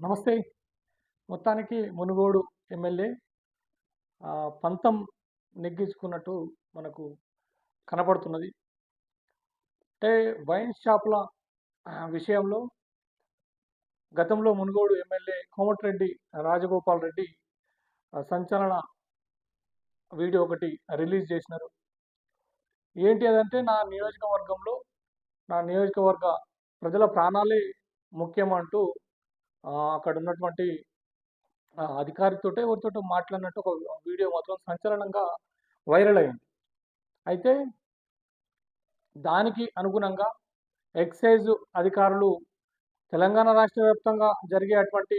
నమస్తే. మొత్తానికి మునుగోడు ఎమ్మెల్యే పంతం నెగ్గించుకున్నట్టు మనకు కనపడుతున్నది. అంటే వైన్ షాపుల విషయంలో గతంలో మునుగోడు ఎమ్మెల్యే కోమటిరెడ్డి రాజగోపాల్ రెడ్డి సంచలన వీడియో ఒకటి రిలీజ్ చేసినారు. ఏంటి అదంటే నా నియోజకవర్గంలో నా నియోజకవర్గ ప్రజల ప్రాణాలే ముఖ్యం అంటూ అక్కడ ఉన్నటువంటి అధికారితోటే ఎవరితోటో మాట్లాడినట్టు ఒక వీడియో మాత్రం సంచలనంగా వైరల్ అయింది. అయితే దానికి అనుగుణంగా ఎక్సైజ్ అధికారులు తెలంగాణ రాష్ట్ర వ్యాప్తంగా జరిగేటువంటి అటువంటి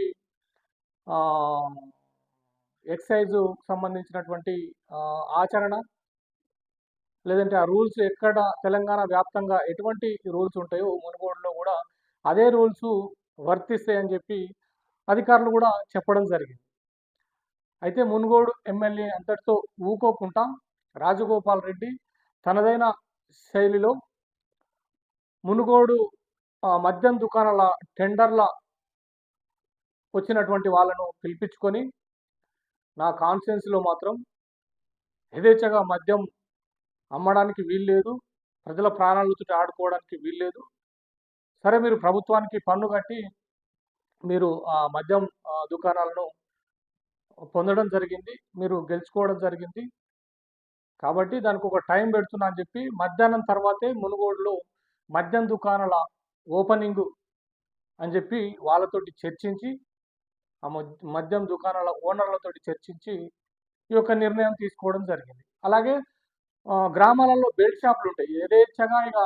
ఎక్సైజ్ సంబంధించినటువంటి ఆచరణ లేదంటే ఆ రూల్స్ ఎక్కడ తెలంగాణ వ్యాప్తంగా ఎటువంటి రూల్స్ ఉంటాయో మునుగోడులో కూడా అదే రూల్స్ వర్తిస్తాయని చెప్పి అధికారులు కూడా చెప్పడం జరిగింది. అయితే మునుగోడు ఎమ్మెల్యే అంతటితో ఊకోకుండా రాజగోపాల్ రెడ్డి తనదైన శైలిలో మునుగోడు మద్యం దుకాణాల టెండర్ల వచ్చినటువంటి వాళ్ళను పిలిపించుకొని నా కాన్ఫిడెన్స్లో మాత్రం యథేచ్ఛగా మద్యం అమ్మడానికి వీల్లేదు. ప్రజల ప్రాణాలతో ఆడుకోవడానికి వీల్లేదు. సరే మీరు ప్రభుత్వానికి పన్ను కట్టి మీరు ఆ మద్యం దుకాణాలను పొందడం జరిగింది మీరు గెలుచుకోవడం జరిగింది. కాబట్టి దానికి ఒక టైం పెడుతున్నా అని చెప్పి మధ్యాహ్నం తర్వాతే మునుగోడులో మద్యం దుకాణాల ఓపెనింగ్ అని చెప్పి వాళ్ళతోటి చర్చించి ఆ మద్యం దుకాణాల ఓనర్లతోటి చర్చించి ఈ యొక్క నిర్ణయం తీసుకోవడం జరిగింది. అలాగే గ్రామాలలో బెల్ట్ షాపులు ఉంటాయి. యథేచ్ఛగా ఇక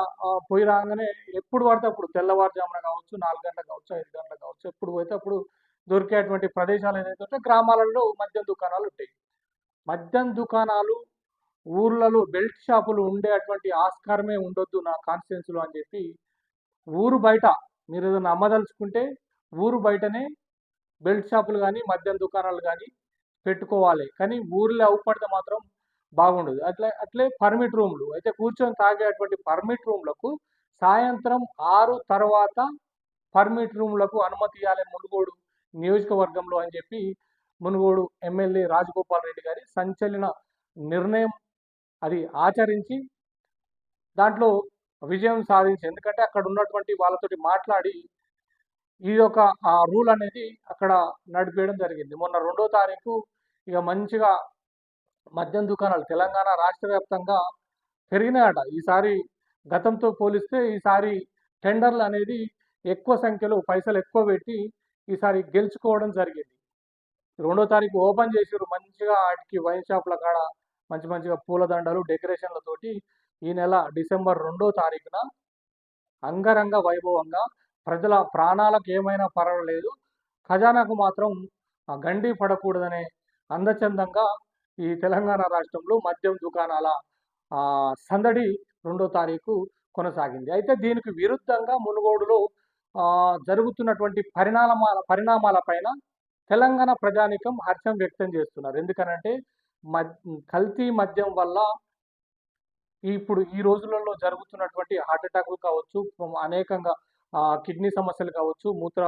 పోయి రాగానే ఎప్పుడు పడితే అప్పుడు తెల్లవారుజామున కావచ్చు నాలుగు గంటలకు కావచ్చు ఐదు గంటలకు కావచ్చు ఎప్పుడు పోతే అప్పుడు దొరికేటువంటి ప్రదేశాలు ఏదైతే ఉంటే గ్రామాలలో మద్యం దుకాణాలు ఉంటాయి. మద్యం దుకాణాలు ఊర్లలో బెల్ట్ షాపులు ఉండేటువంటి ఆస్కారమే ఉండొద్దు నా కాన్స్టిట్యున్సీలో అని చెప్పి ఊరు బయట మీరు ఏదైనా అమ్మదలుచుకుంటే ఊరు బయటనే బెల్ట్ షాపులు కానీ మద్యం దుకాణాలు కానీ పెట్టుకోవాలి. కానీ ఊర్లో అవుపడితే మాత్రం బాగుండదు. అట్లే అట్లే పర్మిట్ రూమ్లు అయితే కూర్చొని తాగేటువంటి పర్మిట్ రూమ్లకు సాయంత్రం ఆరు తర్వాత పర్మిట్ రూమ్లకు అనుమతి ఇవ్వాలి మునుగోడు నియోజకవర్గంలో అని చెప్పి మునుగోడు ఎమ్మెల్యే రాజగోపాల్ రెడ్డి గారి సంచలన నిర్ణయం అది ఆచరించి దాంట్లో విజయం సాధించి ఎందుకంటే అక్కడ ఉన్నటువంటి వాళ్ళతోటి మాట్లాడి ఈ యొక్క ఆ రూల్ అనేది అక్కడ నడిపేయడం జరిగింది. మొన్న రెండో తారీఖు ఇక మంచిగా మద్యం దుకాణాలు. తెలంగాణ రాష్ట్ర వ్యాప్తంగా పెరిగినాయట. ఈసారి గతంతో పోలిస్తే ఈసారి టెండర్లు అనేది ఎక్కువ సంఖ్యలో పైసలు ఎక్కువ పెట్టి ఈసారి గెలుచుకోవడం జరిగింది. రెండో తారీఖు ఓపెన్ చేసారు మంచిగా వాటికి వైన్ షాపుల కాడ మంచి మంచిగా పూలదండలు డెకరేషన్లతోటి ఈ నెల డిసెంబర్ రెండో తారీఖున అంగరంగ వైభవంగా ప్రజల ప్రాణాలకు ఏమైనా పర్వాలేదు. ఖజానాకు మాత్రం ఆ గండి పడకూడదనే అందచందంగా ఈ తెలంగాణ రాష్ట్రంలో మద్యం దుకాణాల సందడి రెండో తారీఖు కొనసాగింది. అయితే దీనికి విరుద్ధంగా మునుగోడులో జరుగుతున్నటువంటి పరిణామాల పరిణామాలపైన తెలంగాణ ప్రజానికం హర్షం వ్యక్తం చేస్తున్నారు. ఎందుకనంటే మద్ కల్తీ మద్యం వల్ల ఇప్పుడు ఈ రోజులలో జరుగుతున్నటువంటి హార్ట్ అటాక్లు కావచ్చు అనేకంగా కిడ్నీ సమస్యలు కావచ్చు మూత్ర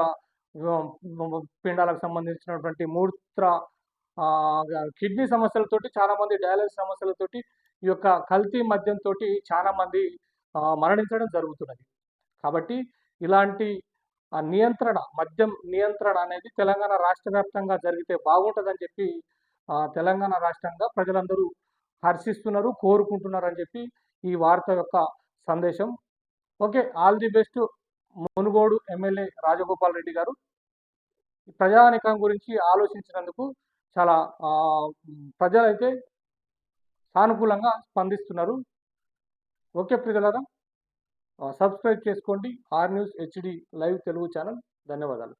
పిండాలకు సంబంధించినటువంటి మూత్ర కిడ్నీ సమస్యలతోటి చాలా మంది డయాలసిస్ సమస్యలతోటి ఈ యొక్క కల్తీ మద్యంతో చాలా మంది మరణించడం జరుగుతున్నది. కాబట్టి ఇలాంటి నియంత్రణ మద్యం నియంత్రణ అనేది తెలంగాణ రాష్ట్ర వ్యాప్తంగా జరిగితే బాగుంటుందని చెప్పి తెలంగాణ రాష్ట్రంగా ప్రజలందరూ హర్షిస్తున్నారు కోరుకుంటున్నారు అని చెప్పి ఈ వార్త యొక్క సందేశం. Okay all the best. Munugodu MLA Rajagopal Reddy గారు. ప్రజానికం గురించి ఆలోచించినందుకు చాలా ప్రజలైతే సానుకూలంగా స్పందిస్తున్నారు. ఓకే ప్రజలరా సబ్స్క్రైబ్ చేసుకోండి. R News HD live Telugu channel. ధన్యవాదాలు.